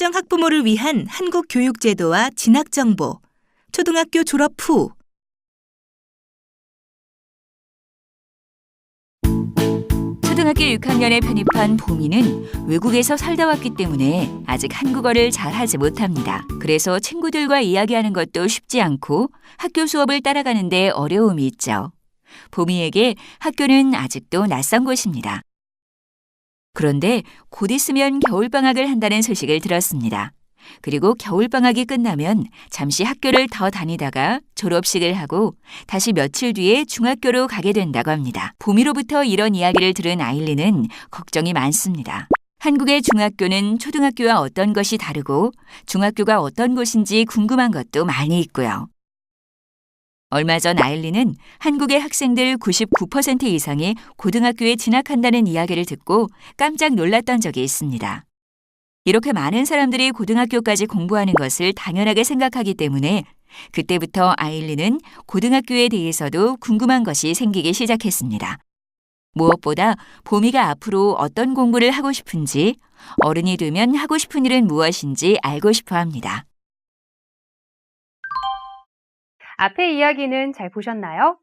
초중고등 학부모를 위한 한국 교육 제도와 진학 정보. 초등학교 졸업 후 초등학교 6학년에 편입한 보미는 외국에서 살다 왔기 때문에 아직 한국어를 잘 하지 못합니다. 그래서 친구들과 이야기하는 것도 쉽지 않고 학교 수업을 따라가는데 어려움이 있죠. 보미에게 학교는 아직도 낯선 곳입니다. 그런데 곧 있으면 겨울방학을 한다는 소식을 들었습니다. 그리고 겨울방학이 끝나면 잠시 학교를 더 다니다가 졸업식을 하고 다시 며칠 뒤에 중학교로 가게 된다고 합니다. 봄이로부터 이런 이야기를 들은 아일리는 걱정이 많습니다. 한국의 중학교는 초등학교와 어떤 것이 다르고 중학교가 어떤 곳인지 궁금한 것도 많이 있고요. 얼마 전 아일리는 한국의 학생들 99% 이상이 고등학교에 진학한다는 이야기를 듣고 깜짝 놀랐던 적이 있습니다. 이렇게 많은 사람들이 고등학교까지 공부하는 것을 당연하게 생각하기 때문에 그때부터 아일리는 고등학교에 대해서도 궁금한 것이 생기기 시작했습니다. 무엇보다 보미가 앞으로 어떤 공부를 하고 싶은지, 어른이 되면 하고 싶은 일은 무엇인지 알고 싶어 합니다. 앞의 이야기는 잘 보셨나요?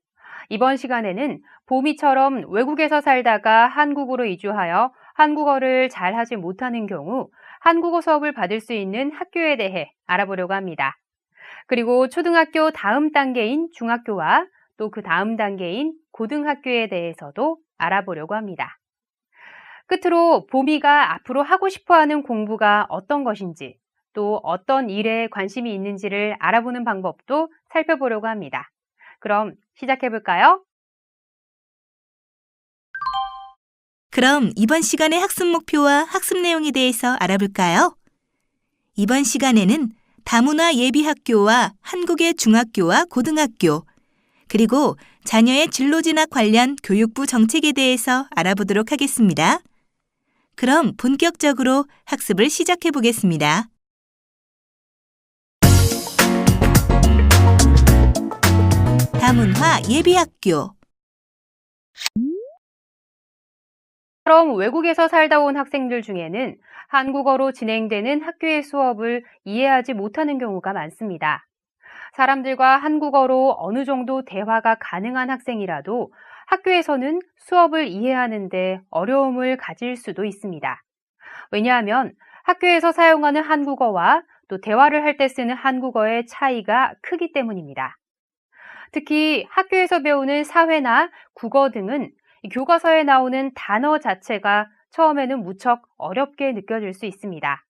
이번 시간에는 보미처럼 외국에서 살다가 한국으로 이주하여 한국어를 잘 하지 못하는 경우 한국어 수업을 받을 수 있는 학교에 대해 알아보려고 합니다. 그리고 초등학교 다음 단계인 중학교와 또 그 다음 단계인 고등학교에 대해서도 알아보려고 합니다. 끝으로 보미가 앞으로 하고 싶어 하는 공부가 어떤 것인지 또 어떤 일에 관심이 있는지를 알아보는 방법도 살펴보려고 합니다. 그럼 시작해 볼까요? 그럼 이번 시간의 학습 목표와 학습 내용에 대해서 알아볼까요? 이번 시간에는 다문화 예비학교와 한국의 중학교와 고등학교, 그리고 자녀의 진로 진학 관련 교육부 정책에 대해서 알아보도록 하겠습니다. 그럼 본격적으로 학습을 시작해 보겠습니다. 다문화 예비학교 처럼 외국에서 살다 온 학생들 중에는 한국어로 진행되는 학교의 수업을 이해하지 못하는 경우가 많습니다. 사람들과 한국어로 어느 정도 대화가 가능한 학생이라도 학교에서는 수업을 이해하는데 어려움을 가질 수도 있습니다. 왜냐하면 학교에서 사용하는 한국어와 또 대화를 할 때 쓰는 한국어의 차이가 크기 때문입니다. 특히 학교에서 배우는 사회나 국어 등은 교과서에 나오는 단어 자체가 처음에는 무척 어렵게 느껴질 수 있습니다.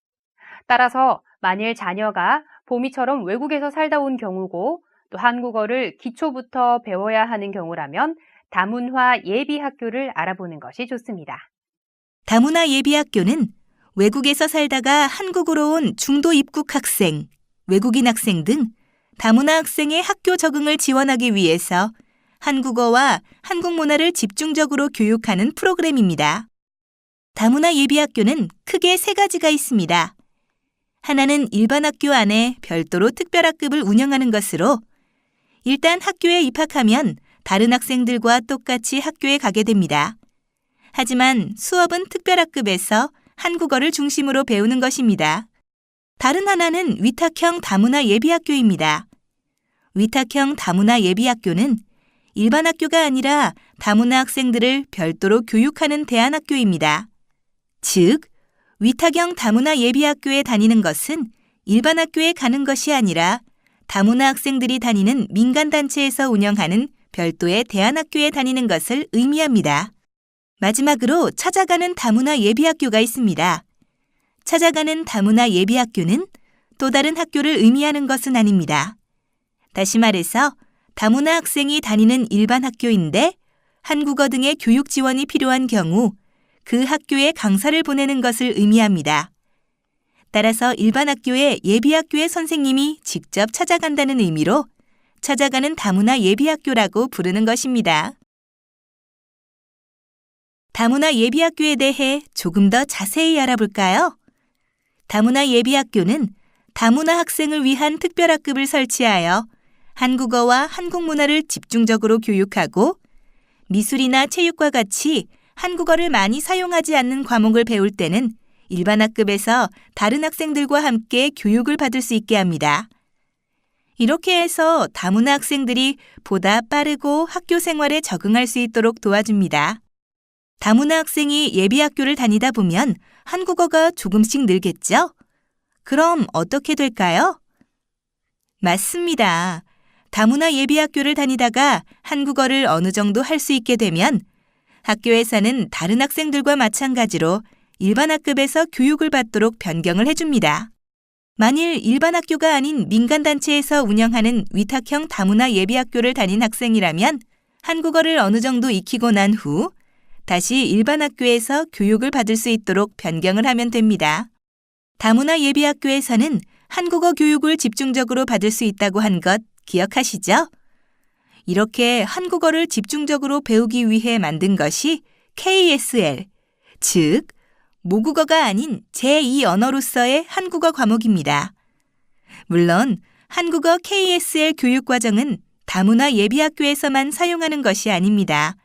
따라서 만일 자녀가 보미처럼 외국에서 살다 온 경우고 또 한국어를 기초부터 배워야 하는 경우라면 다문화 예비 학교를 알아보는 것이 좋습니다. 다문화 예비 학교는 외국에서 살다가 한국으로 온 중도 입국 학생, 외국인 학생 등 다문화 학생의 학교 적응을 지원하기 위해서 한국어와 한국 문화를 집중적으로 교육하는 프로그램입니다. 다문화 예비학교는 크게 세 가지가 있습니다. 하나는 일반 학교 안에 별도로 특별학급을 운영하는 것으로 일단 학교에 입학하면 다른 학생들과 똑같이 학교에 가게 됩니다. 하지만 수업은 특별학급에서 한국어를 중심으로 배우는 것입니다. 다른 하나는 위탁형 다문화 예비학교입니다. 위탁형 다문화 예비학교는 일반 학교가 아니라 다문화 학생들을 별도로 교육하는 대안학교입니다. 즉, 위탁형 다문화 예비학교에 다니는 것은 일반 학교에 가는 것이 아니라 다문화 학생들이 다니는 민간단체에서 운영하는 별도의 대안학교에 다니는 것을 의미합니다. 마지막으로 찾아가는 다문화 예비학교가 있습니다. 찾아가는 다문화 예비학교는 또 다른 학교를 의미하는 것은 아닙니다. 다시 말해서 다문화 학생이 다니는 일반 학교인데 한국어 등의 교육 지원이 필요한 경우 그 학교에 강사를 보내는 것을 의미합니다. 따라서 일반 학교에 예비학교의 선생님이 직접 찾아간다는 의미로 찾아가는 다문화 예비학교라고 부르는 것입니다. 다문화 예비학교에 대해 조금 더 자세히 알아볼까요? 다문화 예비학교는 다문화 학생을 위한 특별학급을 설치하여 한국어와 한국 문화를 집중적으로 교육하고 미술이나 체육과 같이 한국어를 많이 사용하지 않는 과목을 배울 때는 일반 학급에서 다른 학생들과 함께 교육을 받을 수 있게 합니다. 이렇게 해서 다문화 학생들이 보다 빠르고 학교 생활에 적응할 수 있도록 도와줍니다. 다문화 학생이 예비 학교를 다니다 보면 한국어가 조금씩 늘겠죠? 그럼 어떻게 될까요? 맞습니다. 다문화 예비 학교를 다니다가 한국어를 어느 정도 할 수 있게 되면 학교에서는 다른 학생들과 마찬가지로 일반 학급에서 교육을 받도록 변경을 해줍니다. 만일 일반 학교가 아닌 민간단체에서 운영하는 위탁형 다문화 예비 학교를 다닌 학생이라면 한국어를 어느 정도 익히고 난 후 다시 일반 학교에서 교육을 받을 수 있도록 변경을 하면 됩니다. 다문화 예비 학교에서는 한국어 교육을 집중적으로 받을 수 있다고 한 것 기억하시죠? 이렇게 한국어를 집중적으로 배우기 위해 만든 것이 KSL, 즉, 모국어가 아닌 제2 언어로서의 한국어 과목입니다. 물론, 한국어 KSL 교육과정은 다문화 예비학교에서만 사용하는 것이 아닙니다.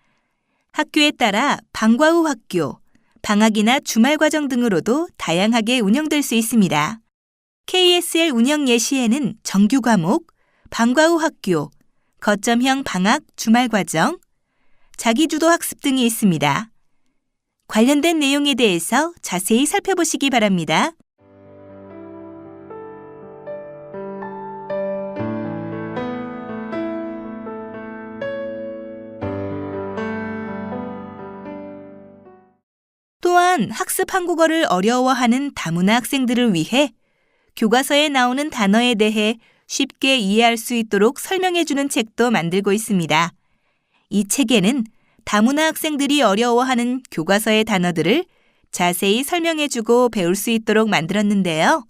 학교에 따라 방과 후 학교, 방학이나 주말 과정 등으로도 다양하게 운영될 수 있습니다. KSL 운영 예시에는 정규 과목, 방과 후 학교, 거점형 방학 주말 과정, 자기주도 학습 등이 있습니다. 관련된 내용에 대해서 자세히 살펴보시기 바랍니다. 또한 학습 한국어를 어려워하는 다문화 학생들을 위해 교과서에 나오는 단어에 대해 쉽게 이해할 수 있도록 설명해주는 책도 만들고 있습니다. 이 책에는 다문화 학생들이 어려워하는 교과서의 단어들을 자세히 설명해주고 배울 수 있도록 만들었는데요.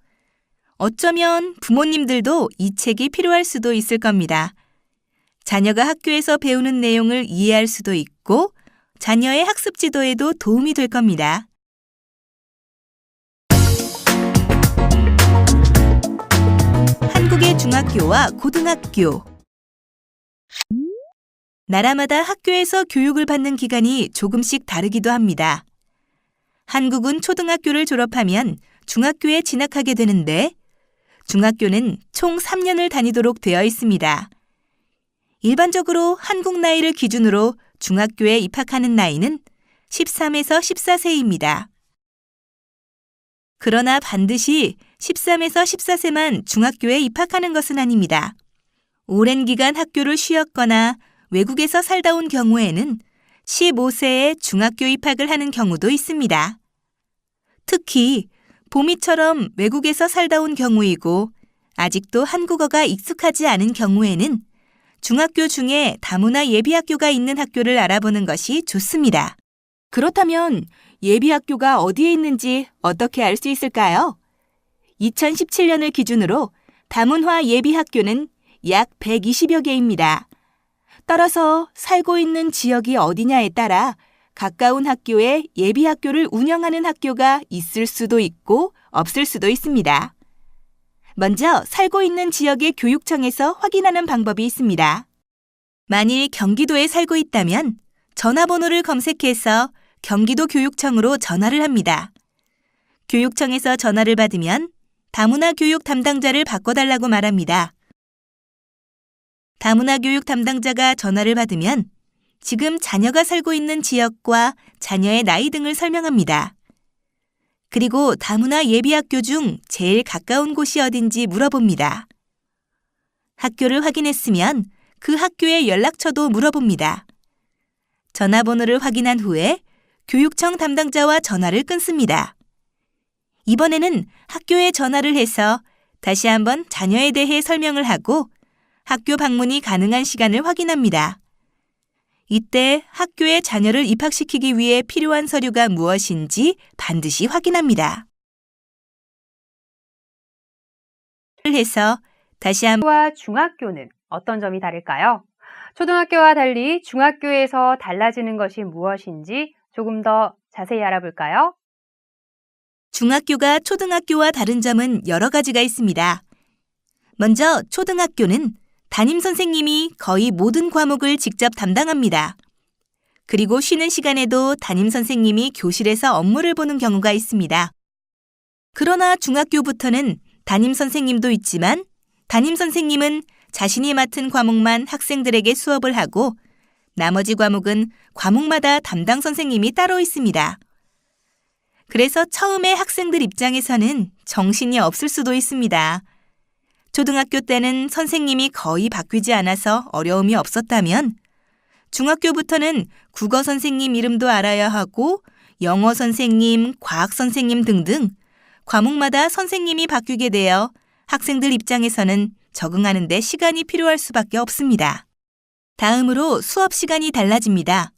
어쩌면 부모님들도 이 책이 필요할 수도 있을 겁니다. 자녀가 학교에서 배우는 내용을 이해할 수도 있고 자녀의 학습 지도에도 도움이 될 겁니다. 중학교와 고등학교 나라마다 학교에서 교육을 받는 기간이 조금씩 다르기도 합니다. 한국은 초등학교를 졸업하면 중학교에 진학하게 되는데 중학교는 총 3년을 다니도록 되어 있습니다. 일반적으로 한국 나이를 기준으로 중학교에 입학하는 나이는 13에서 14세입니다. 그러나 반드시 13에서 14세만 중학교에 입학하는 것은 아닙니다. 오랜 기간 학교를 쉬었거나 외국에서 살다 온 경우에는 15세에 중학교 입학을 하는 경우도 있습니다. 특히 봄이처럼 외국에서 살다 온 경우이고 아직도 한국어가 익숙하지 않은 경우에는 중학교 중에 다문화 예비학교가 있는 학교를 알아보는 것이 좋습니다. 그렇다면 예비학교가 어디에 있는지 어떻게 알 수 있을까요? 2017년을 기준으로 다문화 예비학교는 약 120여 개입니다. 따라서 살고 있는 지역이 어디냐에 따라 가까운 학교에 예비학교를 운영하는 학교가 있을 수도 있고 없을 수도 있습니다. 먼저 살고 있는 지역의 교육청에서 확인하는 방법이 있습니다. 만일 경기도에 살고 있다면 전화번호를 검색해서 경기도 교육청으로 전화를 합니다. 교육청에서 전화를 받으면 다문화 교육 담당자를 바꿔달라고 말합니다. 다문화 교육 담당자가 전화를 받으면 지금 자녀가 살고 있는 지역과 자녀의 나이 등을 설명합니다. 그리고 다문화 예비학교 중 제일 가까운 곳이 어딘지 물어봅니다. 학교를 확인했으면 그 학교의 연락처도 물어봅니다. 전화번호를 확인한 후에 교육청 담당자와 전화를 끊습니다. 이번에는 학교에 전화를 해서 다시 한번 자녀에 대해 설명을 하고 학교 방문이 가능한 시간을 확인합니다. 이때 학교에 자녀를 입학시키기 위해 필요한 서류가 무엇인지 반드시 확인합니다. 해서 다시 한번 와 중학교는 어떤 점이 다를까요? 초등학교와 달리 중학교에서 달라지는 것이 무엇인지 조금 더 자세히 알아볼까요? 중학교가 초등학교와 다른 점은 여러 가지가 있습니다. 먼저 초등학교는 담임 선생님이 거의 모든 과목을 직접 담당합니다. 그리고 쉬는 시간에도 담임 선생님이 교실에서 업무를 보는 경우가 있습니다. 그러나 중학교부터는 담임 선생님도 있지만 담임 선생님은 자신이 맡은 과목만 학생들에게 수업을 하고 나머지 과목은 과목마다 담당 선생님이 따로 있습니다. 그래서 처음에 학생들 입장에서는 정신이 없을 수도 있습니다. 초등학교 때는 선생님이 거의 바뀌지 않아서 어려움이 없었다면 중학교부터는 국어 선생님 이름도 알아야 하고 영어 선생님, 과학 선생님 등등 과목마다 선생님이 바뀌게 되어 학생들 입장에서는 적응하는 데 시간이 필요할 수밖에 없습니다. 다음으로 수업 시간이 달라집니다.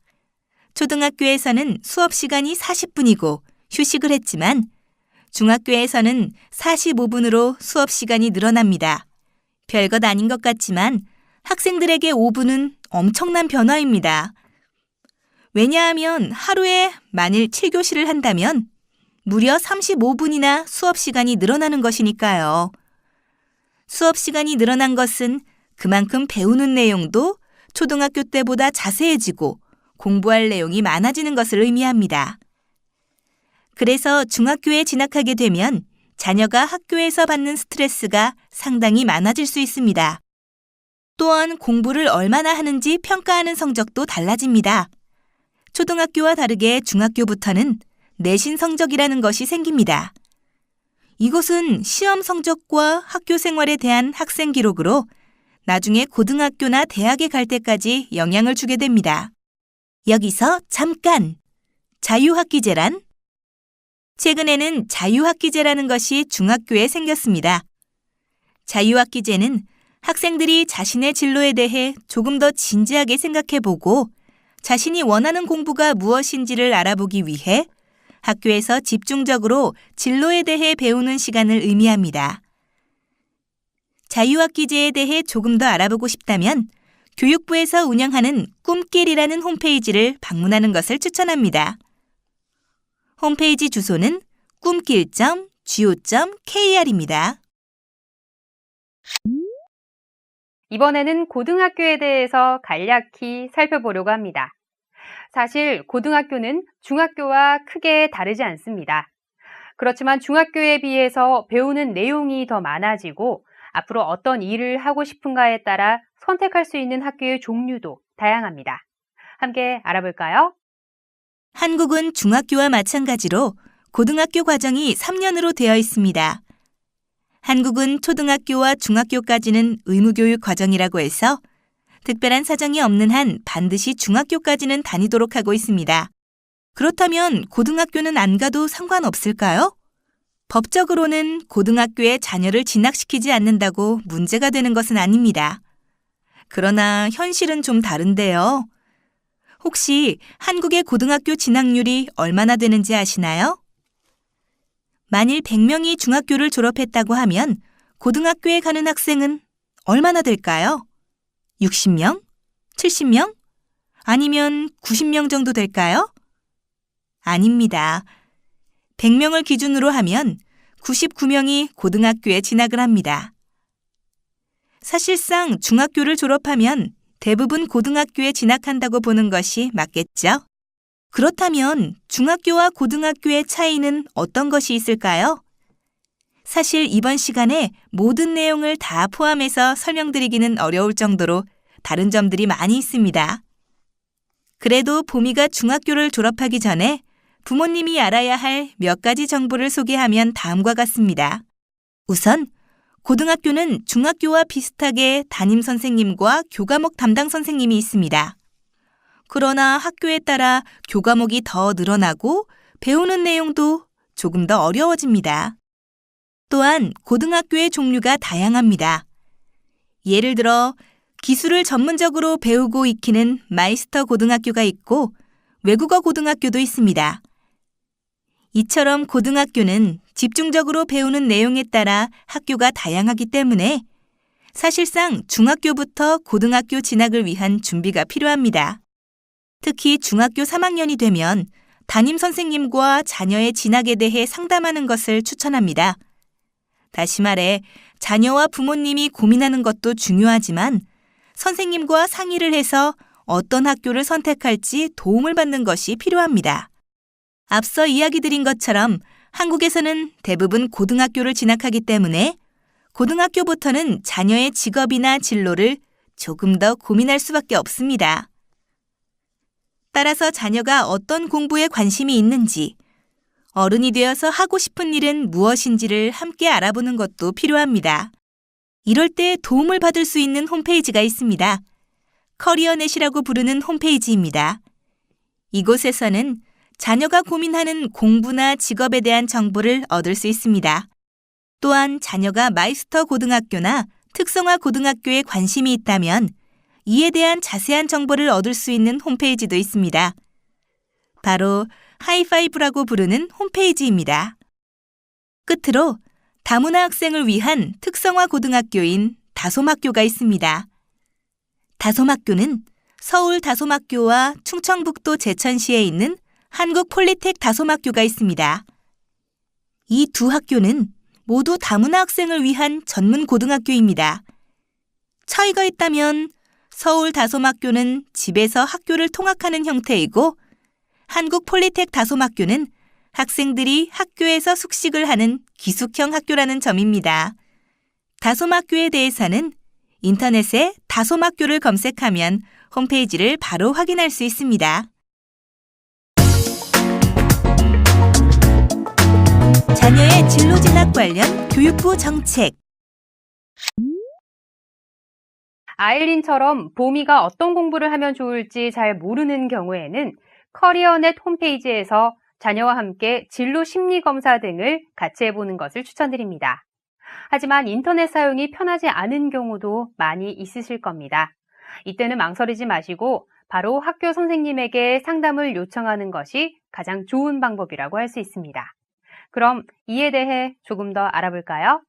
초등학교에서는 수업 시간이 40분이고 휴식을 했지만 중학교에서는 45분으로 수업 시간이 늘어납니다. 별것 아닌 것 같지만 학생들에게 5분은 엄청난 변화입니다. 왜냐하면 하루에 만일 7교시를 한다면 무려 35분이나 수업 시간이 늘어나는 것이니까요. 수업 시간이 늘어난 것은 그만큼 배우는 내용도 초등학교 때보다 자세해지고 공부할 내용이 많아지는 것을 의미합니다. 그래서 중학교에 진학하게 되면 자녀가 학교에서 받는 스트레스가 상당히 많아질 수 있습니다. 또한 공부를 얼마나 하는지 평가하는 성적도 달라집니다. 초등학교와 다르게 중학교부터는 내신 성적이라는 것이 생깁니다. 이것은 시험 성적과 학교 생활에 대한 학생 기록으로 나중에 고등학교나 대학에 갈 때까지 영향을 주게 됩니다. 여기서 잠깐! 자유학기제란? 최근에는 자유학기제라는 것이 중학교에 생겼습니다. 자유학기제는 학생들이 자신의 진로에 대해 조금 더 진지하게 생각해 보고 자신이 원하는 공부가 무엇인지를 알아보기 위해 학교에서 집중적으로 진로에 대해 배우는 시간을 의미합니다. 자유학 기제에 대해 조금 더 알아보고 싶다면 교육부에서 운영하는 꿈길이라는 홈페이지를 방문하는 것을 추천합니다. 홈페이지 주소는 꿈길.go.kr입니다. 이번에는 고등학교에 대해서 간략히 살펴보려고 합니다. 사실 고등학교는 중학교와 크게 다르지 않습니다. 그렇지만 중학교에 비해서 배우는 내용이 더 많아지고 앞으로 어떤 일을 하고 싶은가에 따라 선택할 수 있는 학교의 종류도 다양합니다. 함께 알아볼까요? 한국은 중학교와 마찬가지로 고등학교 과정이 3년으로 되어 있습니다. 한국은 초등학교와 중학교까지는 의무교육 과정이라고 해서 특별한 사정이 없는 한 반드시 중학교까지는 다니도록 하고 있습니다. 그렇다면 고등학교는 안 가도 상관없을까요? 법적으로는 고등학교에 자녀를 진학시키지 않는다고 문제가 되는 것은 아닙니다. 그러나 현실은 좀 다른데요. 혹시 한국의 고등학교 진학률이 얼마나 되는지 아시나요? 만일 100명이 중학교를 졸업했다고 하면 고등학교에 가는 학생은 얼마나 될까요? 60명? 70명? 아니면 90명 정도 될까요? 아닙니다. 100명을 기준으로 하면 99명이 고등학교에 진학을 합니다. 사실상 중학교를 졸업하면 대부분 고등학교에 진학한다고 보는 것이 맞겠죠? 그렇다면 중학교와 고등학교의 차이는 어떤 것이 있을까요? 사실 이번 시간에 모든 내용을 다 포함해서 설명드리기는 어려울 정도로 다른 점들이 많이 있습니다. 그래도 보미가 중학교를 졸업하기 전에 부모님이 알아야 할 몇 가지 정보를 소개하면 다음과 같습니다. 우선 고등학교는 중학교와 비슷하게 담임 선생님과 교과목 담당 선생님이 있습니다. 그러나 학교에 따라 교과목이 더 늘어나고 배우는 내용도 조금 더 어려워집니다. 또한 고등학교의 종류가 다양합니다. 예를 들어 기술을 전문적으로 배우고 익히는 마이스터 고등학교가 있고 외국어 고등학교도 있습니다. 이처럼 고등학교는 집중적으로 배우는 내용에 따라 학교가 다양하기 때문에 사실상 중학교부터 고등학교 진학을 위한 준비가 필요합니다. 특히 중학교 3학년이 되면 담임 선생님과 자녀의 진학에 대해 상담하는 것을 추천합니다. 다시 말해, 자녀와 부모님이 고민하는 것도 중요하지만 선생님과 상의를 해서 어떤 학교를 선택할지 도움을 받는 것이 필요합니다. 앞서 이야기 드린 것처럼 한국에서는 대부분 고등학교를 진학하기 때문에 고등학교부터는 자녀의 직업이나 진로를 조금 더 고민할 수밖에 없습니다. 따라서 자녀가 어떤 공부에 관심이 있는지, 어른이 되어서 하고 싶은 일은 무엇인지를 함께 알아보는 것도 필요합니다. 이럴 때 도움을 받을 수 있는 홈페이지가 있습니다. 커리어넷이라고 부르는 홈페이지입니다. 이곳에서는 자녀가 고민하는 공부나 직업에 대한 정보를 얻을 수 있습니다. 또한 자녀가 마이스터 고등학교나 특성화 고등학교에 관심이 있다면 이에 대한 자세한 정보를 얻을 수 있는 홈페이지도 있습니다. 바로 하이파이브라고 부르는 홈페이지입니다. 끝으로 다문화 학생을 위한 특성화 고등학교인 다솜학교가 있습니다. 다솜학교는 서울 다솜학교와 충청북도 제천시에 있는 한국 폴리텍 다솜학교가 있습니다. 이 두 학교는 모두 다문화 학생을 위한 전문 고등학교입니다. 차이가 있다면 서울 다솜학교는 집에서 학교를 통학하는 형태이고 한국 폴리텍 다솜학교는 학생들이 학교에서 숙식을 하는 기숙형 학교라는 점입니다. 다솜학교에 대해서는 인터넷에 다솜학교를 검색하면 홈페이지를 바로 확인할 수 있습니다. 자녀의 진로 진학 관련 교육부 정책 아일린처럼 보미가 어떤 공부를 하면 좋을지 잘 모르는 경우에는 커리어넷 홈페이지에서 자녀와 함께 진로 심리 검사 등을 같이 해보는 것을 추천드립니다. 하지만 인터넷 사용이 편하지 않은 경우도 많이 있으실 겁니다. 이때는 망설이지 마시고 바로 학교 선생님에게 상담을 요청하는 것이 가장 좋은 방법이라고 할 수 있습니다. 그럼 이에 대해 조금 더 알아볼까요?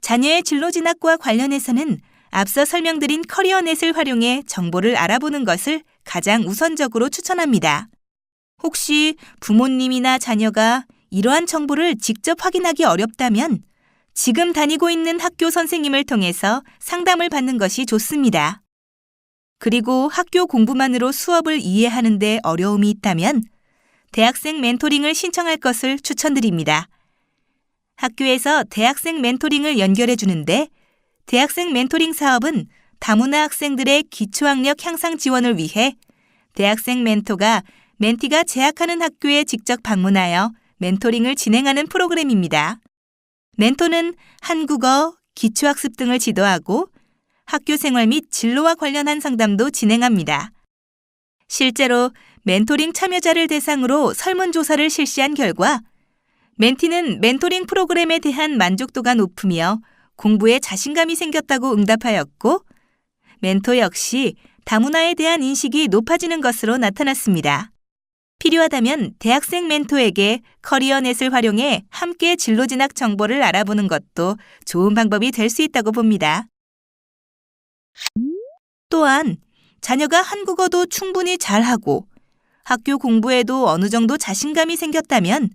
자녀의 진로 진학과 관련해서는 앞서 설명드린 커리어넷을 활용해 정보를 알아보는 것을 가장 우선적으로 추천합니다. 혹시 부모님이나 자녀가 이러한 정보를 직접 확인하기 어렵다면 지금 다니고 있는 학교 선생님을 통해서 상담을 받는 것이 좋습니다. 그리고 학교 공부만으로 수업을 이해하는데 어려움이 있다면 대학생 멘토링을 신청할 것을 추천드립니다. 학교에서 대학생 멘토링을 연결해 주는데 대학생 멘토링 사업은 다문화 학생들의 기초학력 향상 지원을 위해 대학생 멘토가 멘티가 재학하는 학교에 직접 방문하여 멘토링을 진행하는 프로그램입니다. 멘토는 한국어, 기초학습 등을 지도하고 학교 생활 및 진로와 관련한 상담도 진행합니다. 실제로 멘토링 참여자를 대상으로 설문조사를 실시한 결과 멘티는 멘토링 프로그램에 대한 만족도가 높으며 공부에 자신감이 생겼다고 응답하였고 멘토 역시 다문화에 대한 인식이 높아지는 것으로 나타났습니다. 필요하다면 대학생 멘토에게 커리어넷을 활용해 함께 진로 진학 정보를 알아보는 것도 좋은 방법이 될 수 있다고 봅니다. 또한 자녀가 한국어도 충분히 잘하고 학교 공부에도 어느 정도 자신감이 생겼다면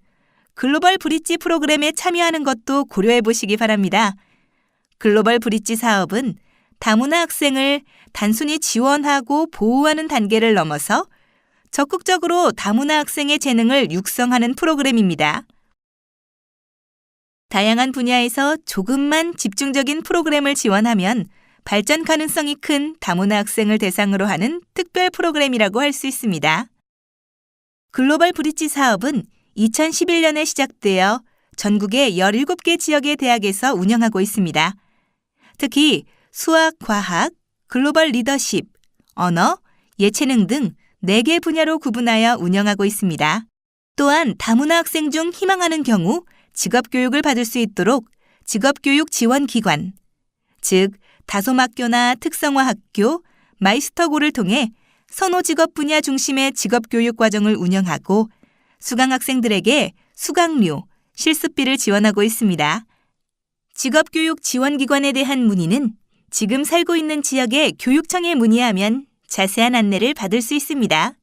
글로벌 브릿지 프로그램에 참여하는 것도 고려해 보시기 바랍니다. 글로벌 브릿지 사업은 다문화 학생을 단순히 지원하고 보호하는 단계를 넘어서 적극적으로 다문화 학생의 재능을 육성하는 프로그램입니다. 다양한 분야에서 조금만 집중적인 프로그램을 지원하면 발전 가능성이 큰 다문화 학생을 대상으로 하는 특별 프로그램이라고 할 수 있습니다. 글로벌 브릿지 사업은 2011년에 시작되어 전국의 17개 지역의 대학에서 운영하고 있습니다. 특히 수학, 과학, 글로벌 리더십, 언어, 예체능 등 4개 분야로 구분하여 운영하고 있습니다. 또한 다문화 학생 중 희망하는 경우 직업교육을 받을 수 있도록 직업교육 지원기관, 즉 다솜학교나 특성화학교, 마이스터고를 통해 선호 직업 분야 중심의 직업교육 과정을 운영하고 수강 학생들에게 수강료, 실습비를 지원하고 있습니다. 직업교육 지원기관에 대한 문의는 지금 살고 있는 지역의 교육청에 문의하면 자세한 안내를 받을 수 있습니다.